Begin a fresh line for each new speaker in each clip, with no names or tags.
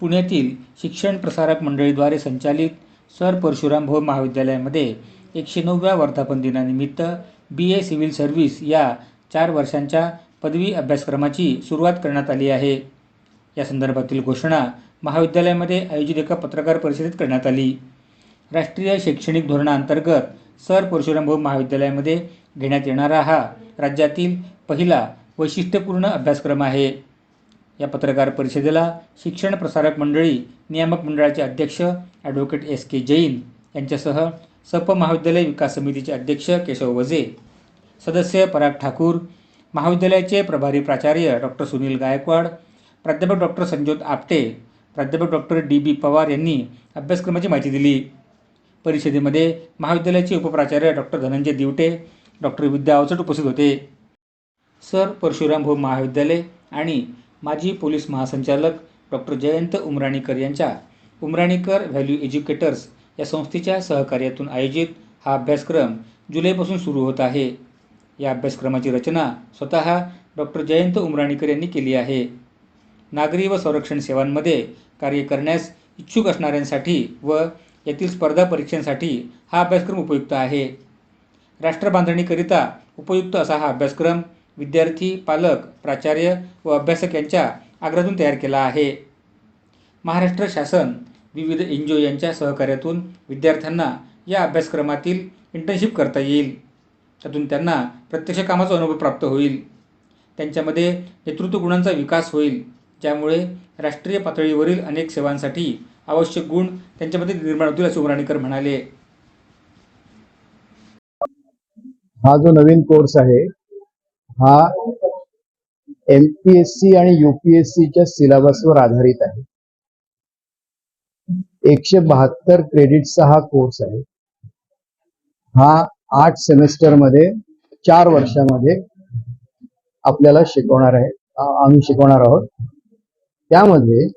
पुण्यातील शिक्षण प्रसारक मंडळीद्वारे संचालित सर परशुराम भाऊ महाविद्यालयामध्ये एकशे नवव्या वर्धापन दिनानिमित्त बी ए सिव्हिल सर्व्हिस या चार वर्षांच्या पदवी अभ्यासक्रमाची सुरुवात करण्यात आली आहे. या संदर्भातील घोषणा महाविद्यालयामध्ये आयोजित एका पत्रकार परिषदेत करण्यात आली. राष्ट्रीय शैक्षणिक धोरणाअंतर्गत सर परशुरामभाऊ महाविद्यालयामध्ये घेण्यात येणारा हा राज्यातील पहिला वैशिष्ट्यपूर्ण अभ्यासक्रम आहे. या पत्रकार परिषदेला शिक्षण प्रसारक मंडळी नियामक मंडळाचे अध्यक्ष ॲडव्होकेट एस के जैन यांच्यासह सप महाविद्यालय विकास समितीचे अध्यक्ष केशव वजे सदस्य पराग ठाकूर महाविद्यालयाचे प्रभारी प्राचार्य डॉक्टर सुनील गायकवाड प्राध्यापक डॉक्टर संजोत आपटे प्राध्यापक डॉक्टर डी बी पवार यांनी अभ्यासक्रमाची माहिती दिली. परिषदेमध्ये महाविद्यालयाचे उपप्राचार्य डॉक्टर धनंजय दिवटे डॉक्टर विद्या अवचट उपस्थित होते. सर परशुराम भाऊ महाविद्यालय आणि माजी पोलीस महासंचालक डॉक्टर जयंत उमराणीकर यांच्या उमराणीकर व्हॅल्यू एज्युकेटर्स या संस्थेच्या सहकार्यातून आयोजित हा अभ्यासक्रम जुलैपासून सुरू होत आहे. या अभ्यासक्रमाची रचना स्वतः डॉक्टर जयंत उमराणीकर यांनी केली आहे. नागरी व संरक्षण सेवांमध्ये कार्य करण्यास इच्छुक असणाऱ्यांसाठी व येथील स्पर्धा परीक्षांसाठी हा अभ्यासक्रम उपयुक्त आहे. राष्ट्रबांधणीकरिता उपयुक्त असा हा अभ्यासक्रम विद्यार्थी पालक प्राचार्य व अभ्यासक यांच्या आग्रहातून तयार केला आहे. महाराष्ट्र शासन विविध एन जी ओ यांच्या सहकार्यातून विद्यार्थ्यांना या अभ्यासक्रमातील इंटर्नशिप करता येईल. त्यातून त्यांना प्रत्यक्ष कामाचा अनुभव प्राप्त होईल. त्यांच्यामध्ये नेतृत्व गुणांचा विकास होईल ज्यामुळे राष्ट्रीय पातळीवरील अनेक सेवांसाठी आवश्यक गुण त्यांच्यामध्ये निर्माण होतील असे उमराणीकर म्हणाले.
हा जो नवीन कोर्स आहे हा एम पी एस सी आणि युपीएससीच्या सिलेबसवर आधारित आहे. एकशे बहात्तर क्रेडिटचा हा कोर्स आहे. हा आठ सेमेस्टरमध्ये चार वर्षामध्ये आपल्याला शिकवणार आहे. आम्ही शिकवणार आहोत. त्यामध्ये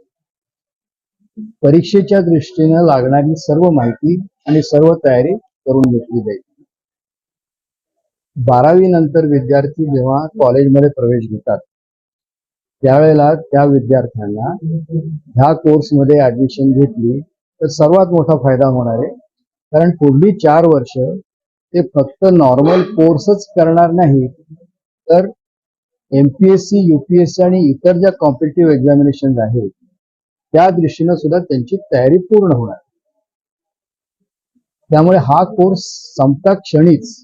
परीक्षेच्या दृष्टीनं लागणारी सर्व माहिती आणि सर्व तयारी करून घेतली जाईल. बारावी नंतर विद्यार्थी जेव्हा कॉलेजमध्ये प्रवेश घेतात त्यावेळेला त्या विद्यार्थ्यांना ह्या कोर्समध्ये ऍडमिशन घेतली तर सर्वात मोठा फायदा होणार आहे. कारण पुढली चार वर्ष ते फक्त नॉर्मल कोर्सच करणार नाही तर एमपीएससी सी आणि इतर ज्या कॉम्पिटेटिव्ह एक्झामिनेशन आहेत त्या दृष्टीनं सुद्धा त्यांची तयारी पूर्ण होणार. त्यामुळे हा कोर्स संपता क्षणीच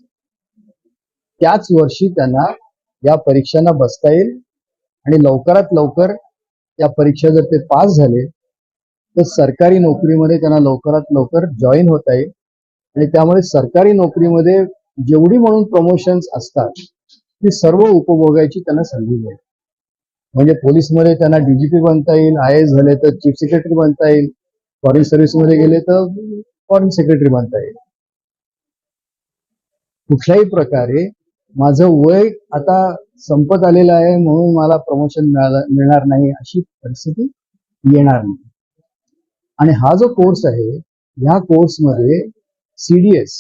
त्याच वर्षी त्यांना या परीक्षांना बसता येईल. आणि लवकरात लवकर या परीक्षा जर ते पास झाले तर सरकारी नोकरीमध्ये त्यांना लवकरात लवकर जॉईन होता येईल. आणि त्यामुळे सरकारी नोकरीमध्ये जेवढी म्हणून प्रमोशन्स असतात ती सर्व उपभोगायची त्यांना संधी मिळेल. म्हणजे पोलीसमध्ये त्यांना डीजीपी बनता येईल आय एस झाले तर चीफ सेक्रेटरी बनता येईल फॉरेन सर्व्हिसमध्ये गेले तर फॉरेन सेक्रेटरी बनता येईल. कुठल्याही प्रकारे माझं वय आता संपत आलेलं आहे म्हणून मला प्रमोशन मिळणार नाही अशी परिस्थिती येणार नाही. आणि हा जो कोर्स आहे ह्या कोर्समध्ये सीडीएस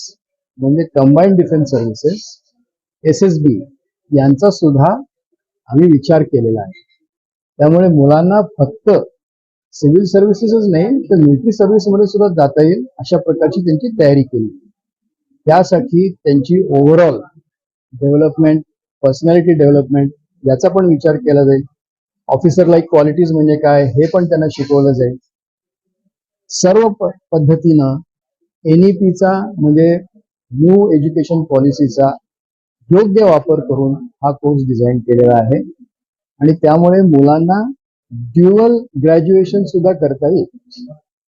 म्हणजे combined defence services S S B यांचा सुद्धा आम्ही विचार केलेला आहे. त्यामुळे मुलांना फक्त सिव्हिल सर्व्हिसेसच नाही तर मिलिटरी सर्व्हिसमध्ये सुद्धा जाता येईल अशा प्रकारची त्यांची तयारी केली. त्यासाठी त्यांची ओव्हरऑल डेव्हलपमेंट पर्सनॅलिटी डेव्हलपमेंट याचा पण विचार केला जाईल. ऑफिसर लाईक क्वालिटीज म्हणजे काय हे पण त्यांना शिकवलं जाईल. सर्व पद्धतीनं एनईपीचा म्हणजे न्यू एज्युकेशन पॉलिसीचा योग्य वापर करून हा कोर्स डिझाईन केलेला आहे. आणि त्यामुळे मुलांना ड्युअल ग्रॅज्युएशन सुद्धा करता येईल.